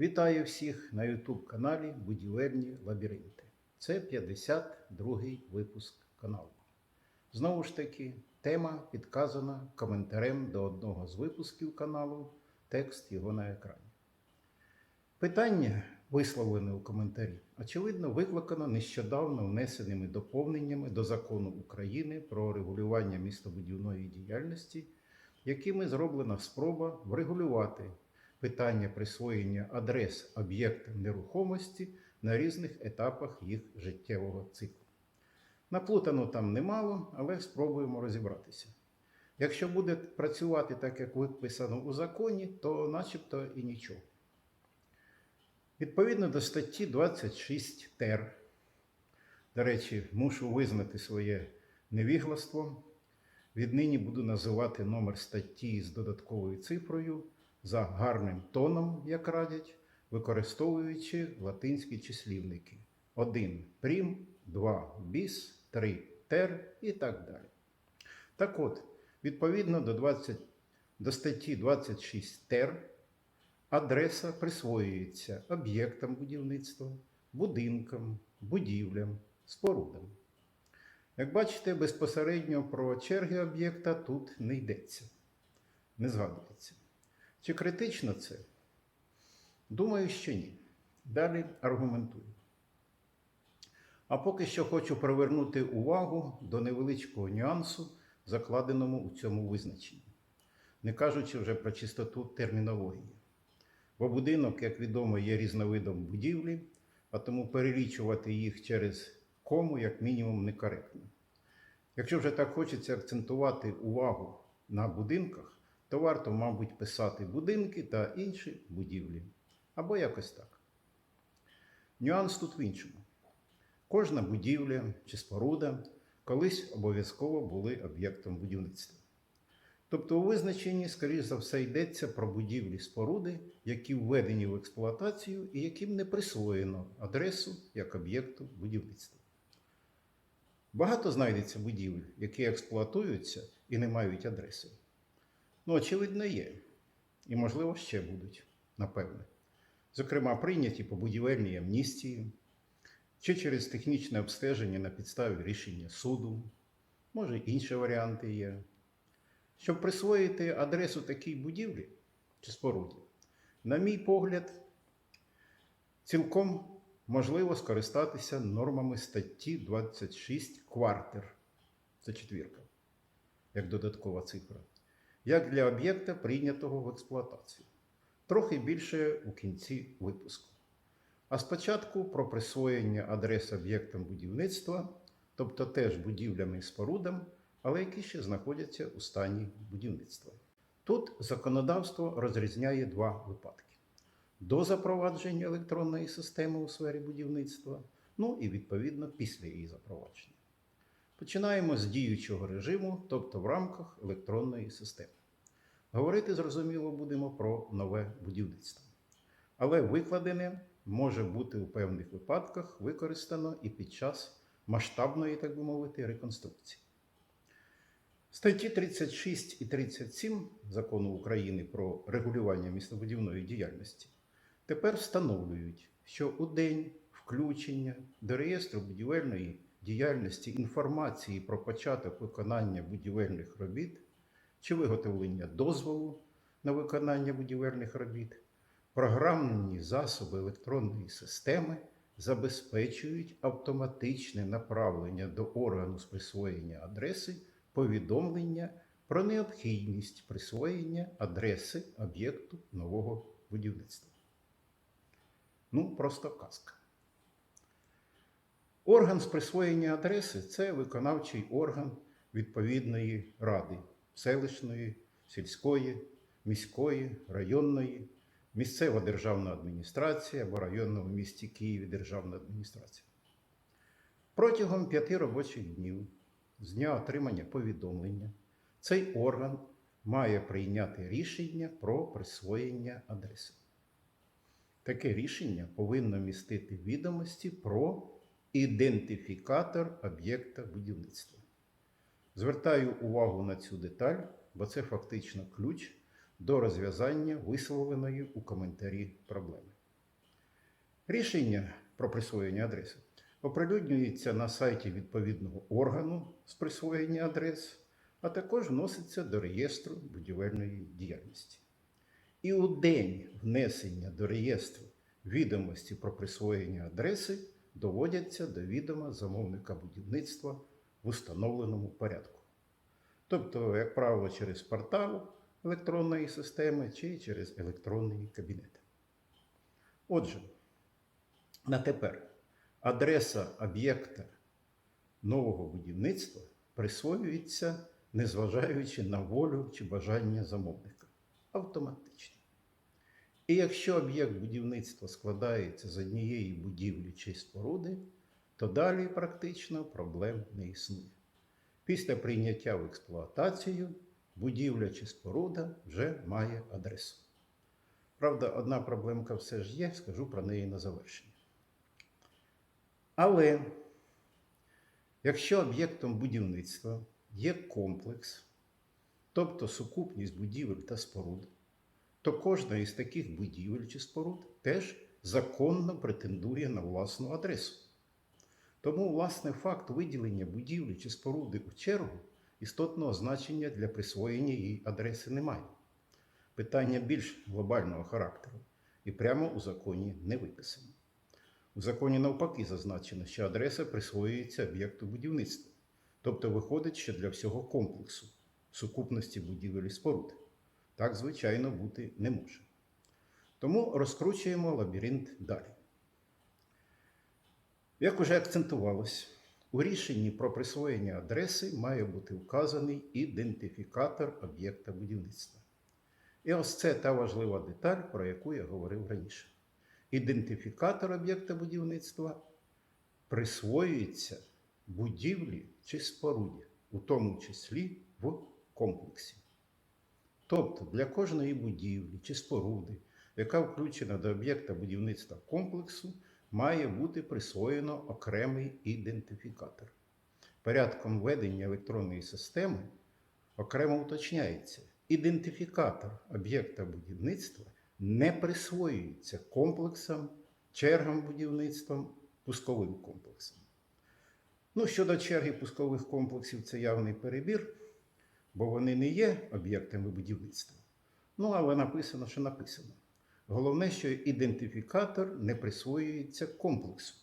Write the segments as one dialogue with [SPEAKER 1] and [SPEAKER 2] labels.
[SPEAKER 1] Вітаю всіх на YouTube каналі Будівельні лабіринти. Це 52-й випуск каналу. Знову ж таки, тема підказана коментарем до одного з випусків каналу, текст його на екрані. Питання, висловлене у коментарі, очевидно, викликано нещодавно внесеними доповненнями до закону України про регулювання містобудівної діяльності, якими зроблена спроба врегулювати питання присвоєння адрес об'єктам нерухомості на різних етапах їх життєвого циклу. Наплутано там немало, але спробуємо розібратися. Якщо буде працювати так, як виписано у законі, то начебто і нічого. Відповідно до статті 26 ТЕР, до речі, мушу визнати своє невігластво. Віднині буду називати номер статті з додатковою цифрою за гарним тоном, як радять, використовуючи латинські числівники. 1 прим, 2 біс, 3 тер і так далі. Так от, відповідно до, 20, до статті 26 тер, адреса присвоюється об'єктам будівництва, будинкам, будівлям, спорудам. Як бачите, безпосередньо про черги об'єкта тут не йдеться, не згадується. Чи критично це? Думаю, що ні. Далі аргументую. А поки що хочу привернути увагу до невеличкого нюансу, закладеному у цьому визначенні, не кажучи вже про чистоту термінології. Бо будинок, як відомо, є різновидом будівлі, а тому перелічувати їх через кому, як мінімум, некоректно. Якщо вже так хочеться акцентувати увагу на будинках, то варто, мабуть, писати будинки та інші будівлі. Або якось так. Нюанс тут в іншому. Кожна будівля чи споруда колись обов'язково були об'єктом будівництва. Тобто у визначенні, скоріш за все, йдеться про будівлі споруди, які введені в експлуатацію і яким не присвоєно адресу як об'єкту будівництва. Багато знайдеться будівель, які експлуатуються і не мають адреси. Ну, очевидно, є. І, можливо, ще будуть, напевне. Зокрема, прийняті по будівельній амністії, чи через технічне обстеження на підставі рішення суду, може, інші варіанти є. Щоб присвоїти адресу такій будівлі чи споруді, на мій погляд, цілком можливо скористатися нормами статті 26 квартир. Це четвірка, як додаткова цифра як для об'єкта, прийнятого в експлуатацію. Трохи більше у кінці випуску. А спочатку про присвоєння адрес об'єктам будівництва, тобто теж будівлям і спорудам, але які ще знаходяться у стані будівництва. Тут законодавство розрізняє два випадки: до запровадження електронної системи у сфері будівництва, ну і відповідно після її запровадження. Починаємо з діючого режиму, тобто в рамках електронної системи. Говорити, зрозуміло, будемо про нове будівництво. Але викладене може бути у певних випадках використано і під час масштабної, так би мовити, реконструкції. Статті 36 і 37 закону України про регулювання містобудівної діяльності тепер встановлюють, що у день включення до реєстру будівельної діяльності інформації про початок виконання будівельних робіт чи виготовлення дозволу на виконання будівельних робіт, програмні засоби електронної системи забезпечують автоматичне направлення до органу з присвоєння адреси повідомлення про необхідність присвоєння адреси об'єкту нового будівництва. Ну, просто казка. Орган з присвоєння адреси це виконавчий орган відповідної ради селищної, сільської, міської, районної, місцева державна адміністрація або районна в місті Києві державна адміністрація. Протягом п'яти робочих днів з дня отримання повідомлення цей орган має прийняти рішення про присвоєння адреси. Таке рішення повинно містити відомості про ідентифікатор об'єкта будівництва. Звертаю увагу на цю деталь, бо це фактично ключ до розв'язання висловленої у коментарі проблеми. Рішення про присвоєння адреси оприлюднюється на сайті відповідного органу з присвоєння адрес, а також вноситься до реєстру будівельної діяльності. І у день внесення до реєстру відомості про присвоєння адреси доводяться до відома замовника будівництва в установленому порядку. Тобто, як правило, через портал електронної системи чи через електронний кабінет. Отже, на тепер адреса об'єкта нового будівництва присвоюється, незважаючи на волю чи бажання замовника, автоматично. І якщо об'єкт будівництва складається з однієї будівлі чи споруди, то далі практично проблем не існує. Після прийняття в експлуатацію будівля чи споруда вже має адресу. Правда, одна проблемка все ж є, скажу про неї на завершення. Але якщо об'єктом будівництва є комплекс, тобто сукупність будівель та споруд, то кожна із таких будівель чи споруд теж законно претендує на власну адресу. Тому, власне, факт виділення будівлі чи споруди у чергу істотного значення для присвоєння її адреси немає. Питання більш глобального характеру і прямо у законі не виписано. У законі навпаки зазначено, що адреса присвоюється об'єкту будівництва, тобто виходить, що для всього комплексу сукупності будівель і споруд. Так, звичайно, бути не може. Тому розкручуємо лабіринт далі. Як уже акцентувалось, у рішенні про присвоєння адреси має бути вказаний ідентифікатор об'єкта будівництва. І ось це та важлива деталь, про яку я говорив раніше. Ідентифікатор об'єкта будівництва присвоюється будівлі чи споруді, у тому числі в комплексі. Тобто для кожної будівлі чи споруди, яка включена до об'єкта будівництва комплексу, має бути присвоєно окремий ідентифікатор. Порядком ведення електронної системи окремо уточняється, ідентифікатор об'єкта будівництва не присвоюється комплексам, чергам будівництвам, пусковим комплексам. Ну, щодо черги пускових комплексів, це явний перебір, бо вони не є об'єктами будівництва. Ну, але написано, що написано. Головне, що ідентифікатор не присвоюється комплексу.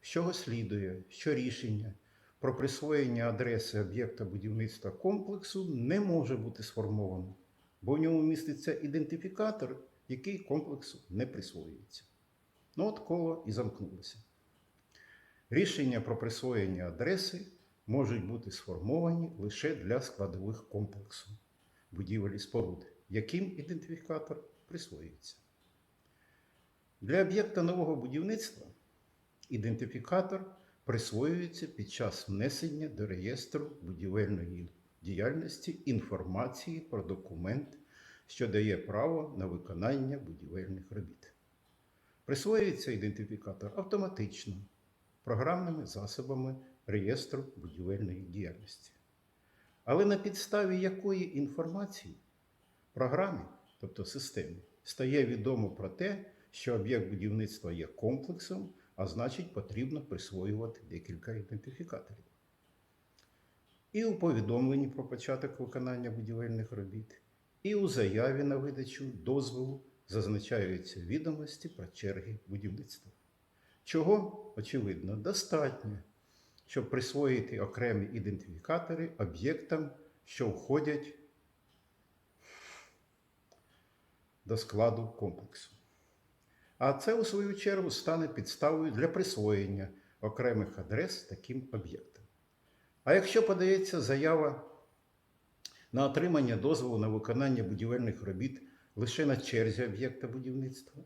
[SPEAKER 1] З чого слідує, що рішення про присвоєння адреси об'єкта будівництва комплексу не може бути сформовано, бо в ньому міститься ідентифікатор, який комплексу не присвоюється. Ну, от коло і замкнулося. Рішення про присвоєння адреси можуть бути сформовані лише для складових комплексу будівель і споруд, яким ідентифікатор присвоюється. Для об'єкта нового будівництва ідентифікатор присвоюється під час внесення до реєстру будівельної діяльності інформації про документ, що дає право на виконання будівельних робіт. Присвоюється ідентифікатор автоматично програмними засобами реєстру будівельної діяльності. Але на підставі якої інформації програмі, тобто системі, стає відомо про те, що об'єкт будівництва є комплексом, а значить, потрібно присвоювати декілька ідентифікаторів. І у повідомленні про початок виконання будівельних робіт, і у заяві на видачу дозволу зазначаються відомості про черги будівництва. Чого, очевидно, достатньо, щоб присвоїти окремі ідентифікатори об'єктам, що входять до складу комплексу. А це, у свою чергу, стане підставою для присвоєння окремих адрес таким об'єктам. А якщо подається заява на отримання дозволу на виконання будівельних робіт лише на черзі об'єкта будівництва,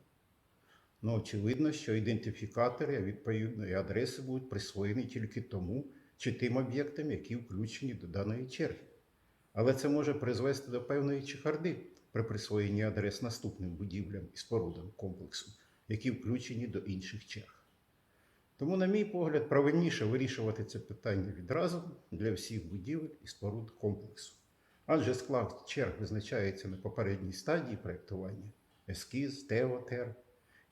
[SPEAKER 1] ну, очевидно, що ідентифікатори відповідної адреси будуть присвоєні тільки тому чи тим об'єктам, які включені до даної черги. Але це може призвести до певної чехарди при присвоєнні адрес наступним будівлям і спорудам комплексу, які включені до інших черг. Тому, на мій погляд, правильніше вирішувати це питання відразу для всіх будівель і споруд комплексу. Адже склад черг визначається на попередній стадії проєктування ескіз, ТЕО, ТЕР,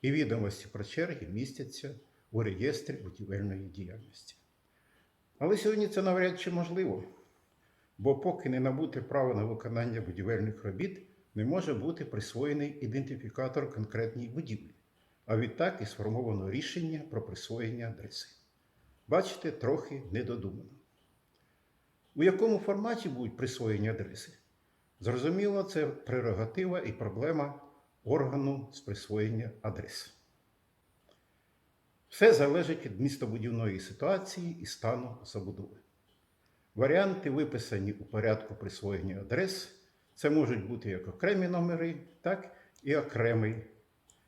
[SPEAKER 1] і відомості про черги містяться у реєстрі будівельної діяльності. Але сьогодні це навряд чи можливо, бо поки не набути право на виконання будівельних робіт, не може бути присвоєний ідентифікатор конкретній будівлі, а відтак і сформовано рішення про присвоєння адреси. Бачите, трохи недодумано. У якому форматі будуть присвоєні адреси? Зрозуміло, це прерогатива і проблема органу з присвоєння адрес. Все залежить від містобудівної ситуації і стану забудови. Варіанти, виписані у порядку присвоєння адрес, це можуть бути як окремі номери, так і окремий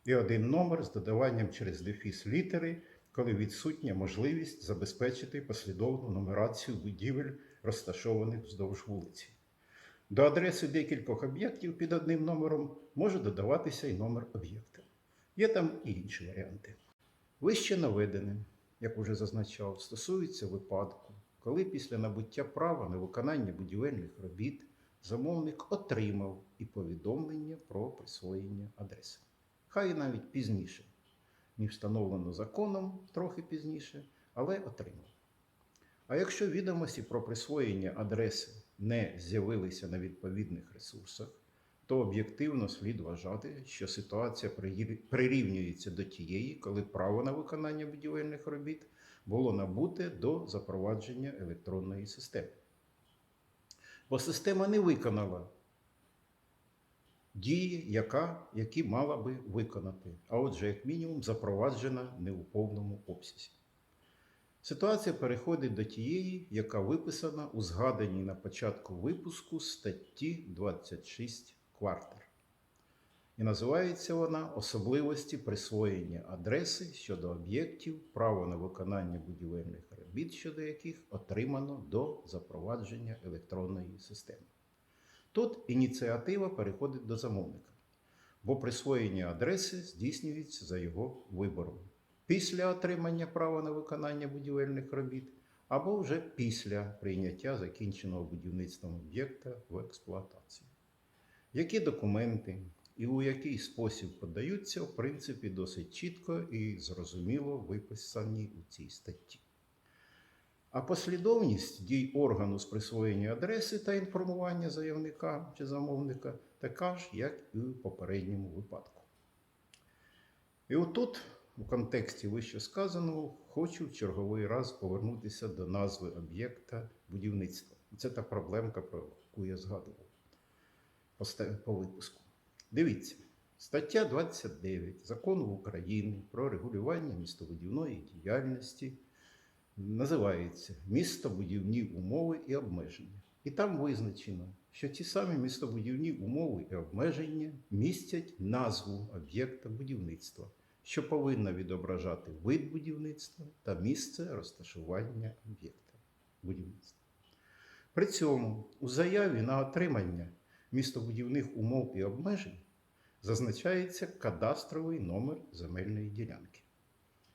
[SPEAKER 1] і один номер з додаванням через дефіс літери, коли відсутня можливість забезпечити послідовну нумерацію будівель, розташованих вздовж вулиці. До адреси декількох об'єктів під одним номером може додаватися і номер об'єкта. Є там і інші варіанти. Вище наведене, як уже зазначав, стосується випадку, коли після набуття права на виконання будівельних робіт замовник отримав і повідомлення про присвоєння адреси. Хай навіть пізніше, ніж встановлено законом трохи пізніше, але отримав. А якщо відомості про присвоєння адреси не з'явилися на відповідних ресурсах, то об'єктивно слід вважати, що ситуація прирівнюється до тієї, коли право на виконання будівельних робіт було набуте до запровадження електронної системи. Бо система не виконала дії, яка, які мала би виконати, а отже, як мінімум, запроваджена не у повному обсязі. Ситуація переходить до тієї, яка виписана у згаданій на початку випуску статті 26 квартер. І називається вона Особливості присвоєння адреси щодо об'єктів, право на виконання будівельних робіт, щодо яких отримано до запровадження електронної системи. Тут ініціатива переходить до замовника, бо присвоєння адреси здійснюється за його вибором після отримання права на виконання будівельних робіт або вже після прийняття закінченого будівництвом об'єкта в експлуатацію. Які документи і у який спосіб подаються, в принципі, досить чітко і зрозуміло виписані у цій статті. А послідовність дій органу з присвоєння адреси та інформування заявника чи замовника така ж, як і у попередньому випадку. І отут, у контексті вище сказаного, хочу в черговий раз повернутися до назви об'єкта будівництва. Це та проблемка, про яку я згадував по випуску. Дивіться, стаття 29 Закону України про регулювання містобудівної діяльності називається Містобудівні умови і обмеження. І там визначено, що ті самі містобудівні умови і обмеження містять назву об'єкта будівництва, що повинна відображати вид будівництва та місце розташування об'єкта будівництва. При цьому у заяві на отримання містобудівних умов і обмежень зазначається кадастровий номер земельної ділянки.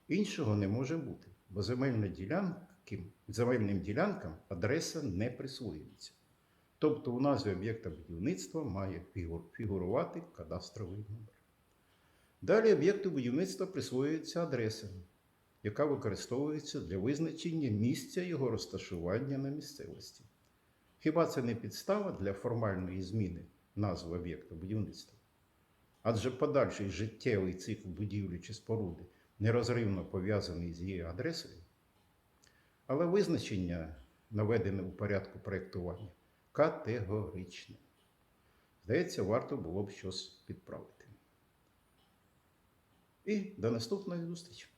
[SPEAKER 1] Іншого не може бути, бо земельна ділянки, земельним ділянкам адреса не присвоюється. Тобто у назві об'єкта будівництва має фігурувати кадастровий номер. Далі об'єкту будівництва присвоюється адреса, яка використовується для визначення місця його розташування на місцевості. Хіба це не підстава для формальної зміни назви об'єкта будівництва? Адже подальший життєвий цикл будівлі чи споруди нерозривно пов'язаний з її адресою, але визначення, наведене у порядку проєктування, категоричне. Здається, варто було б щось підправити. І до наступної зустрічі!